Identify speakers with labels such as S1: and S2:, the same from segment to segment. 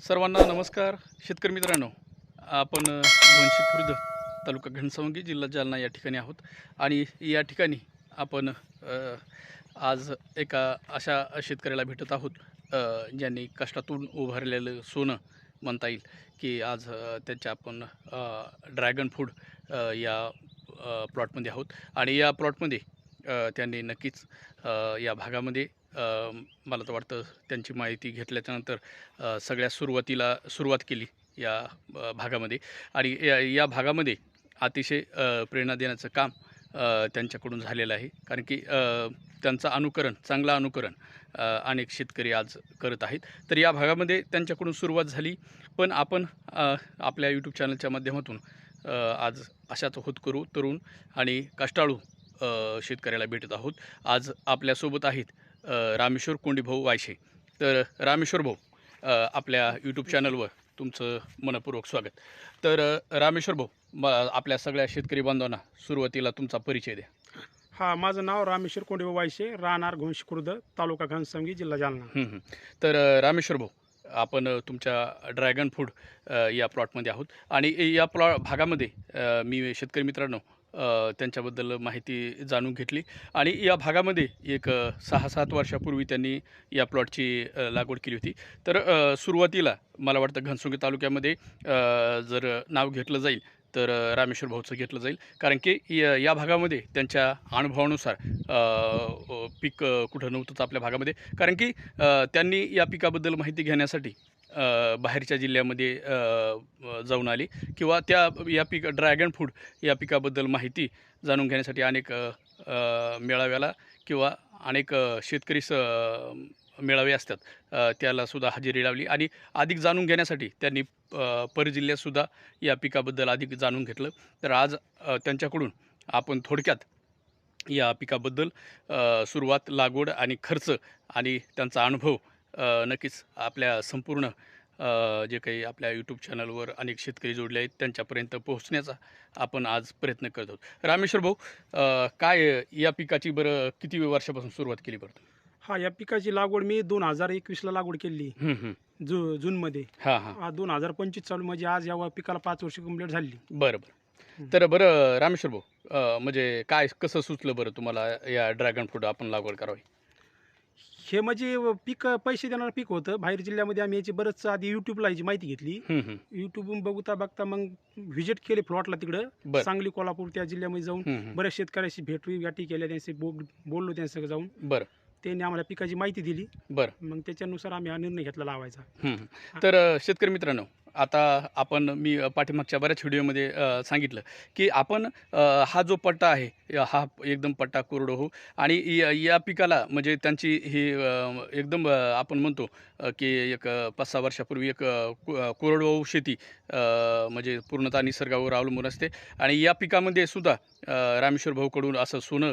S1: सर्वांना नमस्कार. शेतकरी मित्रांनो आपण दोनशी खुर्द तालुका घनसावंगी जिल्हा जालना या ठिकाणी आहोत. आणि या ठिकाणी आपण आज एका अशा शेतकऱ्याला भेटत आहोत ज्यांनी कष्टातून उभारलेलं सोनं म्हणता येईल की आज त्याच्या आपण ड्रॅगन फूड या प्लॉटमध्ये आहोत. आणि या प्लॉटमध्ये त्यांनी नक्कीच या भागामध्ये मला तर वाटतं त्यांची माहिती घेतल्याच्यानंतर सगळ्या सुरुवातीला सुरुवात केली या भागामध्ये. आणि या या भागामध्ये अतिशय प्रेरणा देण्याचं काम त्यांच्याकडून झालेलं आहे. कारण की त्यांचं अनुकरण चांगलं अनुकरण अनेक शेतकरी आज करत आहेत. तर या भागामध्ये त्यांच्याकडून सुरुवात झाली. पण आपण आपल्या यूट्यूब चॅनलच्या माध्यमातून आज अशाच होतकरू तरुण आणि कष्टाळू शेतकऱ्याला भेटत आहोत. आज आपल्यासोबत आहेत रामेश्वर कोंडीभाऊ वायशे. तर रामेश्वर भाऊ आपल्या यूट्यूब चॅनलवर तुमचं मनपूर्वक स्वागत. तर रामेश्वर भाऊ म आपल्या सगळ्या शेतकरी बांधवांना सुरुवातीला तुमचा परिचय द्या.
S2: हा माझं नाव रामेश्वर कोंडे वायशे राहणार घोंशी खुर्द तालुका घनसंगी जिल्हा जालना.
S1: तर रामेश्वर भाऊ आपण तुमच्या ड्रॅगन फूड या प्लॉटमध्ये आहोत. आणि या प्लॉ भागामध्ये मी शेतकरी मित्रांनो त्यांच्याबद्दल माहिती जाणून घेतली. आणि या भागामध्ये एक सहा सात वर्षापूर्वी त्यांनी या प्लॉटची लागवड केली होती. तर सुरुवातीला मला वाटतं घनसुंगी तालुक्यामध्ये जर नाव घेतलं जाईल तर रामेश्वर भाऊचं घेतलं जाईल. कारण की या या भागामध्ये त्यांच्या अनुभवानुसार पीक कुठं नव्हतंच आपल्या भागामध्ये. कारण की त्यांनी या पिकाबद्दल माहिती घेण्यासाठी बाहेरच्या जिल्ह्यामध्ये जाऊन आली किंवा त्या या पीक ड्रॅगन फूड या पिकाबद्दल माहिती जाणून घेण्यासाठी अनेक मेळाव्याला किंवा अनेक शेतकरी स मेळावे असतात. त्यालासुद्धा हजेरी लावली आणि अधिक जाणून घेण्यासाठी त्यांनी परजिल्ह्यातसुद्धा या पिकाबद्दल अधिक जाणून घेतलं. तर आज त्यांच्याकडून आपण थोडक्यात या पिकाबद्दल सुरुवात लागवड आणि खर्च आणि त्यांचा अनुभव नक्कीच आपल्या संपूर्ण जे काही आपल्या यूट्यूब चॅनलवर अनेक शेतकरी जोडले आहेत त्यांच्यापर्यंत पोहोचण्याचा आपण आज प्रयत्न करत आहोत. रामेश्वर भाऊ काय या पिकाची बरं किती वर्षापासून सुरुवात केली बरं?
S2: हा या पिकाची लागवड मी दोन हजार एकवीसला लागवड केली. जू जूनमध्ये
S1: हां हां.
S2: हा दोन हजार पंचवीस चालू म्हणजे आज या पिकाला पाच वर्ष कंप्लीट झाली.
S1: बरं बरं. तर बरं रामेश्वर भाऊ म्हणजे काय कसं सुचलं बरं तुम्हाला या ड्रॅगन फ्रूट आपण लागवड करावी?
S2: हे म्हणजे पीक पैसे देणारं पीक होतं. बाहेर जिल्ह्यामध्ये आम्ही याची बरंच आधी युट्यूबला याची माहिती घेतली.
S1: हं, हं.
S2: युट्यूबवरून बघता बघता मग व्हिजिट केले प्लॉटला तिकडं.
S1: बरं.
S2: सांगली कोल्हापूर त्या जिल्ह्यामध्ये जाऊन. बऱ्याच शेतकऱ्याशी भेट गाठी केल्या त्यांचे बोल बोललो त्यांच्याकडे जाऊन.
S1: बरं.
S2: त्यांनी आम्हाला पिकाची माहिती दिली.
S1: बरं.
S2: मग त्याच्यानुसार आम्ही हा निर्णय घेतला लावायचा.
S1: तर अ, शेतकरी मित्रांनो आता आपण मी पाठीमागच्या बऱ्याच व्हिडिओमध्ये सांगितलं की आपण हा जो पट्टा आहे हा एकदम पट्टा कोरडवाहू आणि या पिकाला म्हणजे त्यांची ही एकदम आपण म्हणतो की एक पाच सहा वर्षापूर्वी एक कोरडवाहू शेती म्हणजे पूर्णतः निसर्गावर अवलंबून असते आणि या पिकामध्ये सुद्धा रामेश्वर भाऊकडून असं सोनं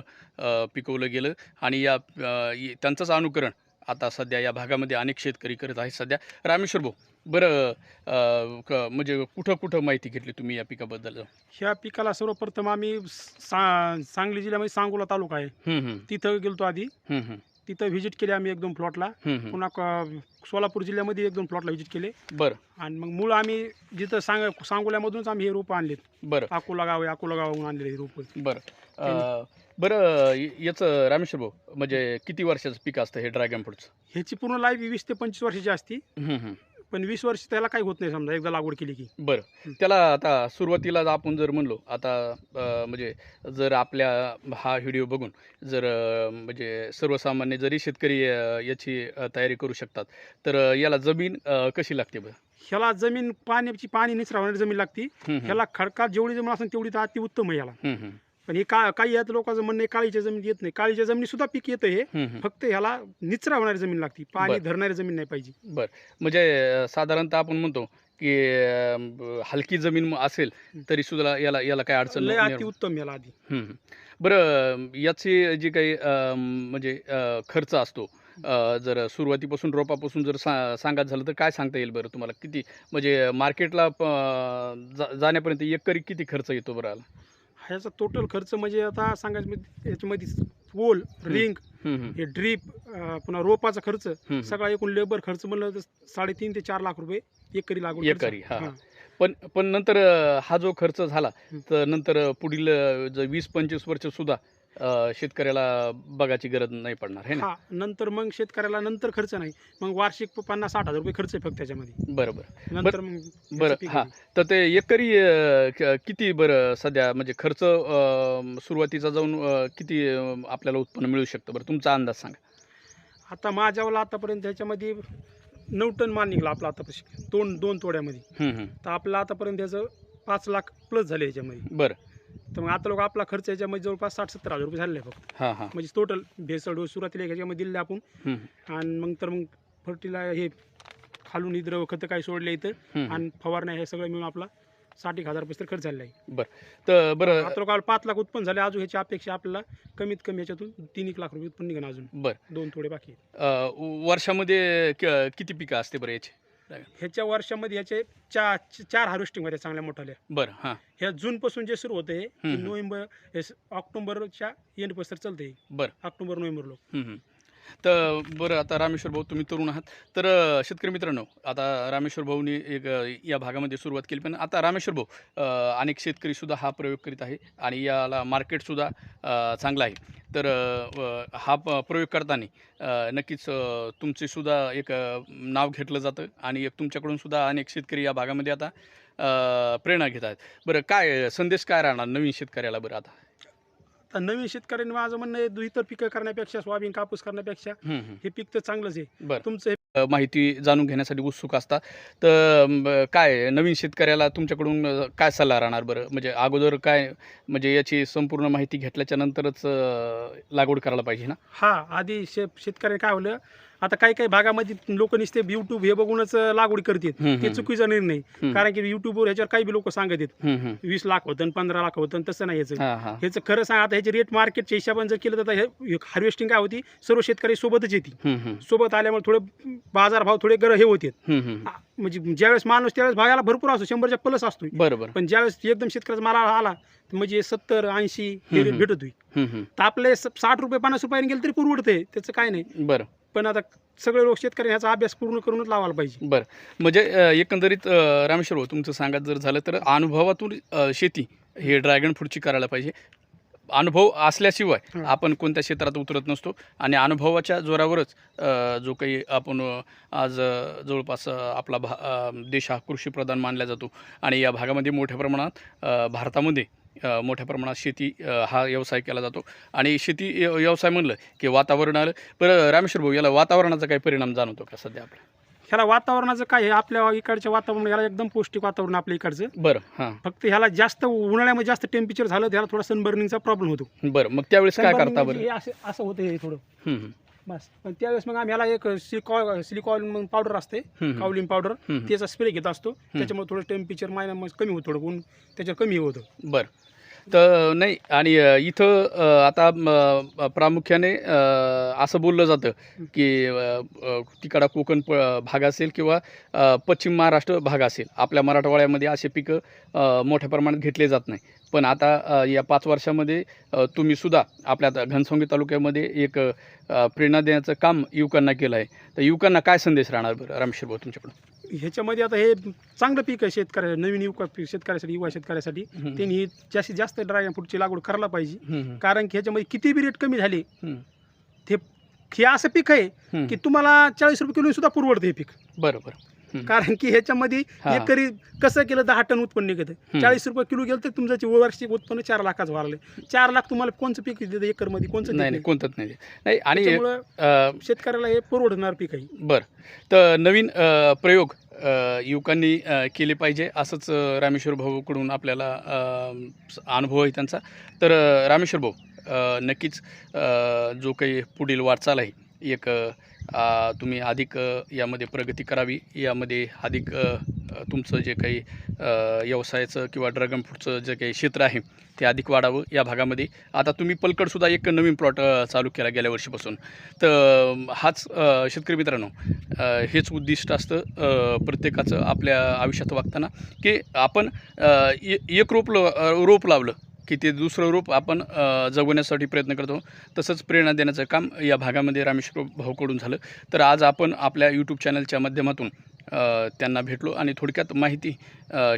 S1: पिकवलं गेलं आणि या त्यांचंच अनुकरण आता सध्या या भागामध्ये अनेक शेतकरी करत आहेत. सध्या रामेश्वर भाऊ बरं क- म्हणजे कुठं कुठं माहिती घेतली तुम्ही या पिकाबद्दल?
S2: ह्या पिकाला सर्वप्रथम आम्ही सा सांगली जिल्ह्यामध्ये सांगोला तालुका आहे. तिथं गेलतो आधी. तिथं व्हिजिट केली आम्ही एक दोन प्लॉटला. पुन्हा क- सोलापूर जिल्ह्यामध्ये एक दोन प्लॉटला व्हिजिट केले.
S1: बरं.
S2: आणि मग मूळ आम्ही जिथं सांग सांगोल्यामधूनच आम्ही हे रोपं आणलेत.
S1: बरं.
S2: अकोला गाव आहे अकोला गावाहून आणलेले हे रोपं.
S1: बरं. अ, बरं य- याचं रामेश्वर भाऊ म्हणजे किती वर्षाचं पीक असतं हे ड्रॅगन फ्रूटचं
S2: ह्याची पूर्ण लाईफ वीस ते पंचवीस वर्षाची असती. पण वीस वर्ष त्याला काही होत नाही समजा एकदा लागवड केली की
S1: बरं. त्याला आता सुरुवातीला आपण जर म्हणलो आता अ, म्हणजे जर आपल्या हा व्हिडिओ बघून जर अ, म्हणजे सर्वसामान्य जरी शेतकरी अ, याची अ, तयारी करू शकतात तर अ, याला जमीन अ, कशी लागते बरं
S2: ह्याला जमीन पाण्याची पाणी निचरावणारी जमीन लागती. ह्याला खडकात जेवढी जमीन असेल तेवढी तर अति उत्तम आहे याला
S1: हं, हं.
S2: पण हे का काही यात लोकांचं म्हणणं आहे काळीच्या जमीन येत नाही. काळीच्या जमिनी सुद्धा पीक येतं हे. फक्त ह्याला निचरा होणारी जमीन लागते. पाणी
S1: बरं.
S2: धरणारी जमीन नाही पाहिजे.
S1: बरं. म्हणजे अ, साधारणतः आपण म्हणतो की अ, ब- हलकी जमीन असेल तरी सुद्धा याला याला काय अडचण
S2: लय
S1: निर्माण-
S2: अति उत्तम याला आधी.
S1: बरं याची जी काही अ, म्हणजे अ, खर्च असतो अ, जर सुरुवातीपासून रोपापासून जर सा सांगायचं झालं तर काय सांगता येईल बरं तुम्हाला? किती म्हणजे मार्केटला प- जा जाण्यापर्यंत एकरी किती खर्च येतो बरं याला?
S2: ह्याचा टोटल खर्च म्हणजे आता सांगायचं म्हणजे याच्यामध्ये पोल रिंग हे ड्रीप पुन्हा रोपाचा खर्च. सगळा एकूण लेबर खर्च म्हणलं तर साडेतीन ते चार लाख रुपये एकरी लागवड खर्च.
S1: एकरी, हा.
S2: हा.
S1: पण पण नंतर हा जो खर्च झाला. तर नंतर पुढील वीस पंचवीस वर्ष सुद्धा अं, शेतकऱ्याला बघायची गरज नाही पडणार आहे ना?
S2: हा नंतर मग शेतकऱ्याला नंतर खर्च नाही. मग वार्षिक पन्नास साठ हजार रुपये खर्च आहे फक्त त्याच्यामध्ये.
S1: बरं बरं
S2: नंतर मग त्याचं
S1: बरं,
S2: पीक
S1: हा. तर ते एकरी अं, क- किती बरं सध्या म्हणजे खर्च अं, सुरुवातीचा जाऊन अं, किती अं, आपल्याला उत्पन्न मिळू शकतं? बरं तुमचा अंदाज सांगा.
S2: आता माझ्यावाला आतापर्यंत ह्याच्यामध्ये नऊ टन माल निघला आपला आता दोन दोन तोड्यामध्ये.
S1: हम्म, हम्म.
S2: तर आपलं आतापर्यंत त्याचं पाच लाख प्लस झाले याच्यामध्ये
S1: बरं.
S2: तर मग आता लोक आपला खर्च याच्यामध्ये जवळपास साठ सत्तर हजार रुपये झालेला आहे फक्त.
S1: हां हां.
S2: म्हणजे टोटल भेसळ डोस सुरुवातीला ह्याच्यामध्ये दिले आपण.
S1: हम्म,
S2: आणि मग तर मग फर्टिला हे खालून द्रव खतं काही सोडले इथं.
S1: हम्म, हम्म.
S2: आणि फवारण्या हे सगळं मिळून आपला साठ एक हजार रुपये तर खर्च झालेला आहे.
S1: तर बरं
S2: आता लोक पाच लाख उत्पन्न झाले. अजून ह्याची अपेक्षा आपल्याला कमीत कमी ह्याच्यातून तीन एक लाख रुपये उत्पन्न निघणं अजून.
S1: बरं.
S2: दोन थोडे बाकी आहेत.
S1: अं, वर्षामध्ये क- किती पिकं असते बरं याची?
S2: ह्याच्या वर्षामध्ये ह्याचे चार चार हार्वेस्टिंग होत्या चांगल्या मोठ्याल्या
S1: बरं हां.
S2: ह्या जूनपासून जे सुरू होते. नोव्हेंबर ऑक्टोबरच्या एंडपासून चालते
S1: बरं.
S2: ऑक्टोबर नोव्हेंबर लोक.
S1: तर बरं आता रामेश्वर भाऊ तुम्ही तरुण आहात. तर शेतकरी मित्रांनो आता रामेश्वर भाऊनी एक या भागामध्ये सुरुवात केली. पण आता रामेश्वर भाऊ अनेक शेतकरीसुद्धा हा प्रयोग करीत आहे आणि याला मार्केटसुद्धा चांगला आहे. तर हा प प्रयोग करताना नक्कीच तुमचेसुद्धा एक नाव घेतलं जातं आणि एक तुमच्याकडूनसुद्धा अनेक शेतकरी या भागामध्ये आता प्रेरणा घेत आहेत. बरं काय संदेश काय राहणार नवीन शेतकऱ्याला बरं आता?
S2: आता नवीन शेतकऱ्यांनी माझं म्हणणं आहे इतर पिकं करण्यापेक्षा सोयाबीन कापूस करण्यापेक्षा. हे पीक तर चांगलंच आहे.
S1: बरं.
S2: तुमचं हे
S1: माहिती जाणून घेण्यासाठी उत्सुक असतात तर काय नवीन शेतकऱ्याला तुमच्याकडून काय सल्ला राहणार बरं? म्हणजे अगोदर काय म्हणजे याची संपूर्ण माहिती घेतल्याच्या नंतरच लागवड करायला पाहिजे ना?
S2: हा आधी शे शेतकऱ्याने काय होलं आता काही काही भागामध्ये लोक नुसते युट्यूब हे बघूनच लागवड करतात. ते चुकीचा निर्णय. कारण की युट्यूबवर ह्याच्यावर काही बी लोक सांगत आहेत. वीस लाख होतं पंधरा लाख होतं तसं नाही ह्याचं.
S1: हा
S2: ह्याचं खरं सांग आता ह्याचे रेट मार्केटच्या हिशोबाने जर केलं तर हे हार्वेस्टिंग काय होती? सर्व शेतकरी सोबतच येते सोबत आल्यामुळे थोडे बाजारभाव थोडे गर हे होते. म्हणजे ज्यावेळेस माणूस त्यावेळेस भागाला भरपूर असतो शंभरच्या प्लस असतो
S1: बरं बरं
S2: पण ज्यावेळेस एकदम शेतकऱ्याचा माल आला म्हणजे सत्तर ऐंशी. भेटत होई
S1: हम्म, हम्म.
S2: तर आपले साठ रुपये पन्नास रुपयाने गेले तरी परवडते त्याचं काय नाही.
S1: बरं.
S2: पण आता सगळे लोक शेतकरी ह्याचा अभ्यास पूर्ण करूनच लावायला पाहिजे.
S1: बरं. म्हणजे अ, एकंदरीत अ, रामेश्वर भाऊ तुमचं सांगत जर झालं तर अनुभवातून अ, शेती हे ड्रॅगन फ्रूटची करायला पाहिजे. अनुभव असल्याशिवाय. आपण कोणत्या क्षेत्रात उतरत नसतो. आणि अनुभवाच्या जोरावरच जो काही आपण आज जवळपास आपला भा देश हा कृषीप्रधान मानला जातो. आणि या भागामध्ये मोठ्या प्रमाणात भारतामध्ये मोठ्या प्रमाणात शेती हा व्यवसाय केला जातो. आणि शेती व्य- व्यवसाय म्हणलं की वातावरण आलं. बरं रामेश्वर भाऊ याला वातावरणाचा काही परिणाम जाणवतो का सध्या आपल्या
S2: ह्याला वातावरणाचं काय आहे? आपल्या इकडच्या वातावरण ह्याला एकदम पौष्टिक वातावरण आपल्या इकडचं.
S1: बरं हां.
S2: फक्त ह्याला जास्त उन्हाळ्यामध्ये जास्त टेम्परेचर झालं तर ह्याला थोडा सनबर्निंगचा प्रॉब्लेम होतो.
S1: बरं मग त्यावेळेस काय करता बरं?
S2: हे असं असं होतं हे थोडं.
S1: हम्म, हम्म,
S2: बस. पण त्यावेळेस मग आम्ही ह्याला एक सिलिकॉ सिलिकॉल मग पावडर असते
S1: हम्म,
S2: कावलिन पावडर
S1: हम्म.
S2: त्याचा स्प्रे घेत असतो. त्याच्यामुळे थोडं टेम्परेचर मायना कमी होतं थोडं ऊन त्याच्यावर कमी होतं.
S1: बरं. तर नाही आणि इथं आता प्रामुख्याने असं बोललं जातं की तिकडा कोकण प भाग असेल किंवा पश्चिम महाराष्ट्र भाग असेल. आपल्या मराठवाड्यामध्ये असे पिकं मोठ्या प्रमाणात घेतले जात नाही. पण आता या पाच वर्षामध्ये तुम्हीसुद्धा तुम्ही सुद्धा आपल्या आता घनसंगी तालुक्यामध्ये एक प्रेरणा देण्याचं काम युवकांना केलं आहे तर युवकांना काय संदेश राहणार बरं? रामेश्वर भाऊ तुमच्याकडून.
S2: ह्याच्यामध्ये आता हे चांगलं पीक आहे शेतकऱ्या नवीन युवक शेतकऱ्यासाठी युवा शेतकऱ्यासाठी. त्यांनी जास्तीत जास्त ड्रॅगन फ्रूटची लागवड करायला पाहिजे कारण की ह्याच्यामध्ये किती बी रेट कमी झाले ते हे असं पीक आहे. की तुम्हाला चाळीस रुपये किलो सुद्धा परवडतं हे पीक
S1: बरं बरं हम्म.
S2: कारण की ह्याच्यामध्ये. एकरी कसं केलं दहा टन उत्पन्न निघत. चाळीस रुपये किलो गेलं तर तुमचं वार्षिक उत्पन्न चार लाखाचं वाढलं चार लाख तुम्हाला कोणचं पीक देतं एकरमध्ये? कोणचं देत
S1: नाही कोणतंच नाही नाही आणि
S2: शेतकऱ्याला हे परवडणार पीक आहे.
S1: बरं. तर नवीन प्रयोग युवकांनी केले पाहिजे असंच रामेश्वर भाऊकडून आपल्याला अनुभव आहे त्यांचा. तर रामेश्वर भाऊ नक्कीच जो काही पुढील वाटचाल आहे एक तुम्ही अधिक यामध्ये प्रगती करावी. यामध्ये अधिक तुमचं जे काही व्यवसायाचं किंवा ड्रॅगन फ्रूटचं जे काही क्षेत्र आहे ते अधिक वाढावं या भागामध्ये. आता तुम्ही पलकडसुद्धा एक नवीन प्लॉट चालू केला गेल्या वर्षीपासून. तर हाच शेतकरी मित्रांनो हेच उद्दिष्ट असतं प्रत्येकाचं आपल्या आयुष्यात वागताना की आपण एक रोप रोप लावलं की ते दुसरं रूप आपण जगवण्यासाठी प्रयत्न करतो. तसंच प्रेरणा देण्याचं काम या भागामध्ये रामेश्वर भाऊकडून झालं. तर आज आपण आपल्या यूट्यूब चॅनलच्या माध्यमातून त्यांना भेटलो आणि थोडक्यात माहिती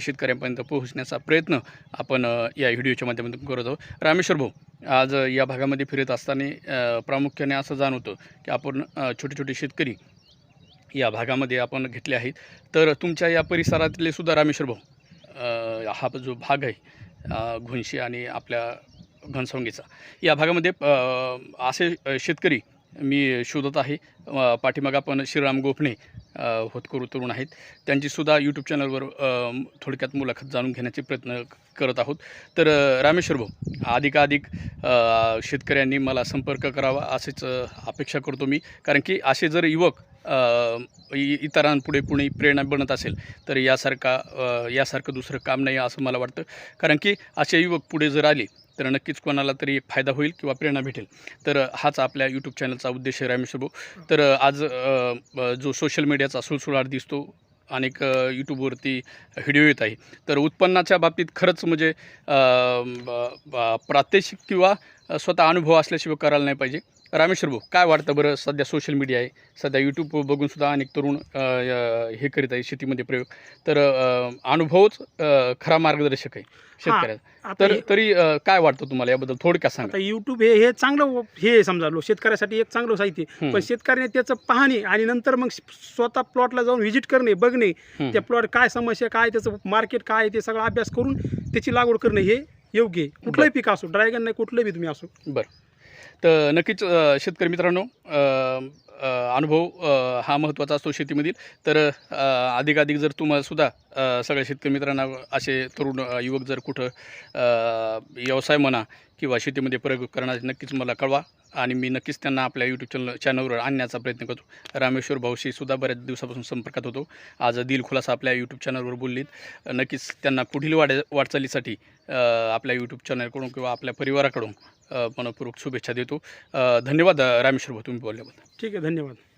S1: शेतकऱ्यांपर्यंत पोहोचण्याचा प्रयत्न आपण या व्हिडिओच्या माध्यमातून करत आहोत. रामेश्वर भाऊ आज या भागामध्ये फिरत असताना प्रामुख्याने असं जाणवतं की आपण छोटे छोटे शेतकरी या भागामध्ये आपण घेतले आहेत. तर तुमच्या या परिसरातले सुद्धा रामेश्वर भाऊ हा जो भाग आहे घुंशी आणि आपल्या घनसवंगीचा. या भागामध्ये असे शेतकरी मी शोधत आहे. पाठीमागा पण आपण श्रीराम गोफणे होतकरू तरुण आहेत. त्यांचीसुद्धा यूट्यूब चॅनलवर थोडक्यात मुलाखत जाणून घेण्याचे प्रयत्न करत आहोत. तर रामेश्वर भाऊ अधिकाधिक शेतकऱ्यांनी मला संपर्क करावा असेच अपेक्षा करतो मी. कारण की असे जर युवक इ- इतरांपुढे कुणी प्रेरणा बनत असेल तर यासारखा यासारखं दुसरं काम नाही असं मला वाटतं. कारण की असे युवक पुढे जर आले तर नक्कीच कोणाला तरी एक फायदा होईल किंवा प्रेरणा भेटेल. तर हाच आपल्या यूट्यूब चॅनलचा उद्देश आहे रामेश भाऊ तर आज जो सोशल मीडियाचा सुळसुळाट दिसतो अनेक यूट्यूबवरती व्हिडिओ येत आहे. तर उत्पन्नाच्या बाबतीत खरंच म्हणजे ब- प्रात्यक्षिक किंवा स्वतः अनुभव असल्याशिवाय करायला नाही पाहिजे. रामेश्वर भाऊ काय वाटतं बरं सध्या सोशल मीडिया आहे? सध्या यूट्यूब बघून सुद्धा अनेक तरुण हे करीत आहे शेतीमध्ये प्रयोग. तर अनुभवच खरा मार्गदर्शक आहे शेतकऱ्याचा. तर तरी काय वाटतं तुम्हाला याबद्दल? थोडक्यात सांगा.
S2: युट्यूब हे हे चांगलं हे समजा लो शेतकऱ्यासाठी एक चांगलं साहित्य पण शेतकऱ्याने त्याचं पाहणे आणि नंतर मग स्वतः प्लॉटला जाऊन व्हिजिट करणे बघणे. त्या प्लॉट काय समस्या काय त्याचं मार्केट काय आहे ते सगळा अभ्यास करून त्याची लागवड करणे हे योग्य आहे. कुठलंही पीक असो ड्रॅगन नाही कुठलंही बी तुम्ही असो.
S1: बरं. तर नक्कीच शेतकरी मित्रांनो अनुभव हा महत्त्वाचा असतो शेतीमधील. तर अधिकाधिक जर तुम्हालासुद्धा सगळ्या शेतकरी मित्रांना असे तरुण युवक जर कुठं व्यवसाय म्हणा किंवा शेतीमध्ये प्रयोग करणार नक्कीच मला कळवा. आणि मी नक्कीच त्यांना आपल्या यूट्यूब चॅनल चॅनलवर आणण्याचा प्रयत्न करतो. रामेश्वर भाऊशी सुद्धा बऱ्याच दिवसापासून संपर्कात होतो. आज दिल खुलासा आपल्या यूट्यूब चॅनलवर बोललीत. नक्कीच त्यांना पुढील वाढ वाटचालीसाठी आपल्या यूट्यूब चॅनलकडून किंवा आपल्या परिवाराकडून मनपूर्वक शुभेच्छा देतो. धन्यवाद रामेश्वर भाऊ तुम्ही बोलल्याबद्दल.
S2: ठीक आहे धन्यवाद.